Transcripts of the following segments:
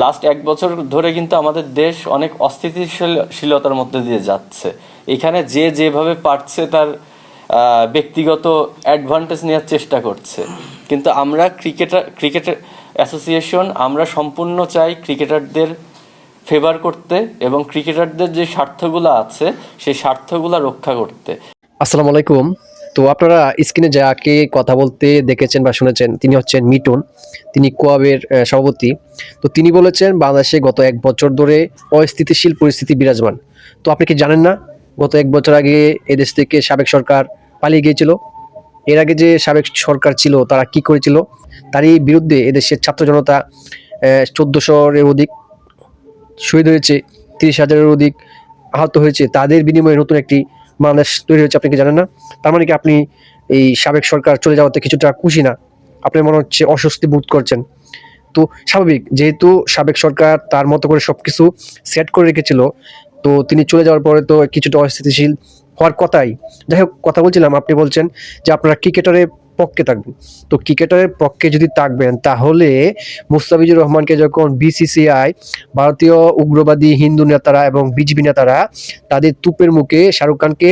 Last এক বছর ধরে কিন্তু আমাদের দেশ অনেক অস্থিতিশীলতার মধ্যে দিয়ে যাচ্ছে। এখানে যে যেভাবে পারছে তার ব্যক্তিগত অ্যাডভান্টেজ নেওয়ার চেষ্টা করছে। কিন্তু আমরা ক্রিকেটার ক্রিকেটার অ্যাসোসিয়েশন আমরা সম্পূর্ণ চাই ক্রিকেটারদের ফেভার করতে এবং ক্রিকেটারদের যে স্বার্থগুলো আছে, সেই স্বার্থগুলো রক্ষা করতে। আসসালামু আলাইকুম। তো আপনারা স্ক্রিনে যাকে কথা বলতে দেখেছেন বা শুনেছেন, তিনি হচ্ছেন মিটন তিনি কোয়াবের সভাপতি। তো তিনি বলেছেন, বাংলাদেশে গত এক বছর ধরে অস্থিতিশীল পরিস্থিতি বিরাজমান। তো আপনি কি জানেন না, গত এক বছর আগে এদেশ থেকে সাবেক সরকার পালিয়ে গিয়েছিল? এর আগে যে সাবেক সরকার ছিল, তারা কি করেছিল? তারই বিরুদ্ধে এদেশের ছাত্র জনতা চোদ্দশোর অধিক শহীদ হয়েছে, তিরিশ হাজারের অধিক আহত হয়েছে। তাদের বিনিময়ে নতুন একটি বাংলাদেশ তৈরি হয়েছে, আপনি কি জানেন না? তার মানে কি আপনি এই সাবেক সরকার চলে যাওয়াতে কিছুটা খুশি না? আপনার মনে হচ্ছে অস্বস্তি বোধ করছেন। তো স্বাভাবিক, যেহেতু সাবেক সরকার তার মতো করে সব কিছু সেট করে রেখেছিল, তো তিনি চলে যাওয়ার পরে তো কিছুটা অস্থিতিশীল হওয়ার কথাই। যাই হোক, কথা বলছিলাম, আপনি বলছেন যে আপনারা ক্রিকেটারের পক্ষে থাকবেন তো ক্রিকেটারের পক্ষে যদি থাকবেন, তাহলে মুস্তাফিজুর রহমানকে যখন বিসিসিআই ভারতীয় উগ্রবাদী হিন্দু নেতারা এবং বিজেপি নেতারা তাদের তুপের মুখে শাহরুখ খানকে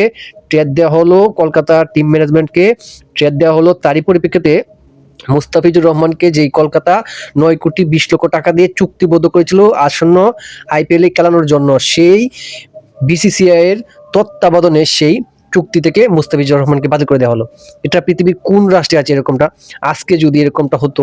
ট্রেড দেওয়া হলো কলকাতা টিম ম্যানেজমেন্টকে ট্রেড দেওয়া হলো, তারই পরিপ্রেক্ষিতে মুস্তাফিজুর রহমানকে যেই কলকাতা নয় কোটি বিশ লক্ষ টাকা দিয়ে চুক্তিবদ্ধ করেছিল আসন্ন আইপিএলে খেলানোর জন্য, সেই বিসিসিআই এর তত্ত্বাবধানে সেই চুক্তি থেকে মুস্তাফিজুর রহমানকে বাতিল করে দেওয়া হলো। এটা পৃথিবীর কোন রাষ্ট্রে আছে এরকমটা? আজকে যদি এরকমটা হতো,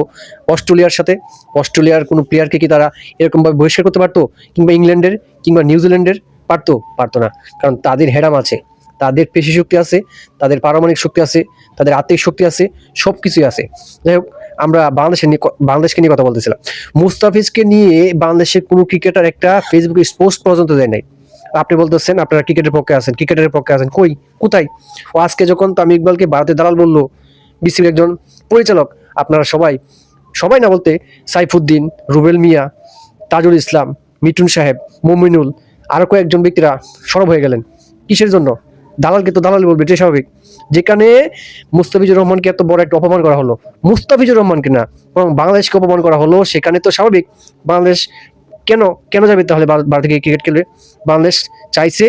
অস্ট্রেলিয়ার সাথে, অস্ট্রেলিয়ার কোনো প্লেয়ারকে কি তারা এরকমভাবে বহিষ্কার করতে পারতো? কিংবা ইংল্যান্ডের, কিংবা নিউজিল্যান্ডের পারতো? পারতো না। কারণ তাদের হেডাম আছে, তাদের পেশি শক্তি আছে, তাদের পারমাণবিক শক্তি আছে, তাদের আত্মিক শক্তি আছে সব কিছুই আছে। যাই হোক, আমরা বাংলাদেশের নিয়ে বাংলাদেশকে নিয়ে কথা বলতেছিলাম। মুস্তাফিজকে নিয়ে বাংলাদেশের কোনো ক্রিকেটার একটা ফেসবুকে পোস্ট পর্যন্ত দেয় নাই। আপনি বলতেছেন, আপনারা ক্রিকেটের পক্ষে আছেন, ক্রিকেটের পক্ষে আছেন, কই, কোথায়? ও আজকে যখন তামিম ইকবালকে ভারতের দালাল বলল, বিসিবির একজন পরিচালক, আপনারা সবাই সবাই না বলতে সাইফুদ্দিন, রুবেল মিয়া, তাজুল ইসলাম মিটুন সাহেব, মুমিনুল আরও কয়েকজন ব্যক্তিরা সরব হয়ে গেলেন। কিসের জন্য? দালালকে তো দালাল বলবে, এটাই স্বাভাবিক। যেখানে মুস্তাফিজুর রহমানকে এত বড় একটা অপমান করা হলো, মুস্তাফিজুর রহমানকে না বরং বাংলাদেশকে অপমান করা হলো, সেখানে তো স্বাভাবিক, বাংলাদেশ কেন কেন যাবে তাহলে ভারত থেকে ক্রিকেট খেলবে? বাংলাদেশ চাইছে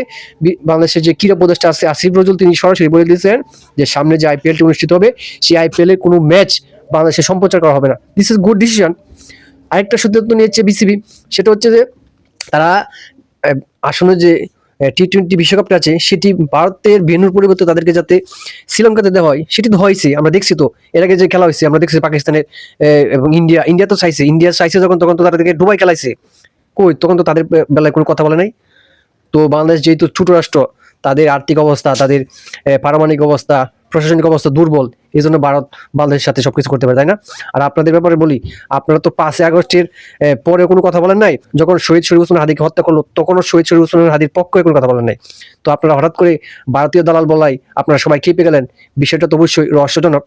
বাংলাদেশের যে ক্রীড়া উপদেষ্টা আছে, আসিফ নজরুল তিনি সরাসরি বলে দিয়েছেন যে সামনে যে আইপিএলটি অনুষ্ঠিত হবে, সেই আইপিএল এর কোনো ম্যাচ বাংলাদেশে সম্প্রচার করা হবে না। দিস ইজ গুড ডিসিশন আরেকটা সিদ্ধান্ত নিয়েছে বিসিবি সেটা হচ্ছে যে তারা আসন্ন যে টি টোয়েন্টি বিশ্বকাপটা আছে, সেটি ভারতের ভেন্যুর পরিবর্তে তাদেরকে যাতে শ্রীলঙ্কাতে দেওয়া হয়, সেটি তো হয়েছে, আমরা দেখছি তো। এর আগে যে খেলা হয়েছে, আমরা দেখছি পাকিস্তানের এবং ইন্ডিয়া ইন্ডিয়া তো চাইছে, ইন্ডিয়া চাইছে যখন, তখন তো তাদেরকে ডুবাই খেলাইছে। কই? তখন তো তাদের বেলায় কোনো কথা বলে নাই। তো বাংলাদেশ যেহেতু ছোট রাষ্ট্র তাদের আর্থিক অবস্থা তাদের আহ, পারমাণবিক অবস্থা প্রশাসনিক অবস্থা দুর্বল এই জন্য ভারত বাংলাদেশের সাথে সবকিছু করতে পারে তাই না? আর আপনাদের ব্যাপারে বলি আপনারা তো পাঁচই আগস্টের পরে কোনো কথা বলেন নাই। যখন শহীদ শরীফ হোসেন হাদিকে হত্যা করল তখনও শহীদ শরীফ হোসেন হাদির পক্ষে কোনো কথা বলেন নাই। তো আপনারা হঠাৎ করে ভারতীয় দালাল বলাই আপনারা সবাই খেপে গেলেন। বিষয়টা তো অবশ্যই রহস্যজনক।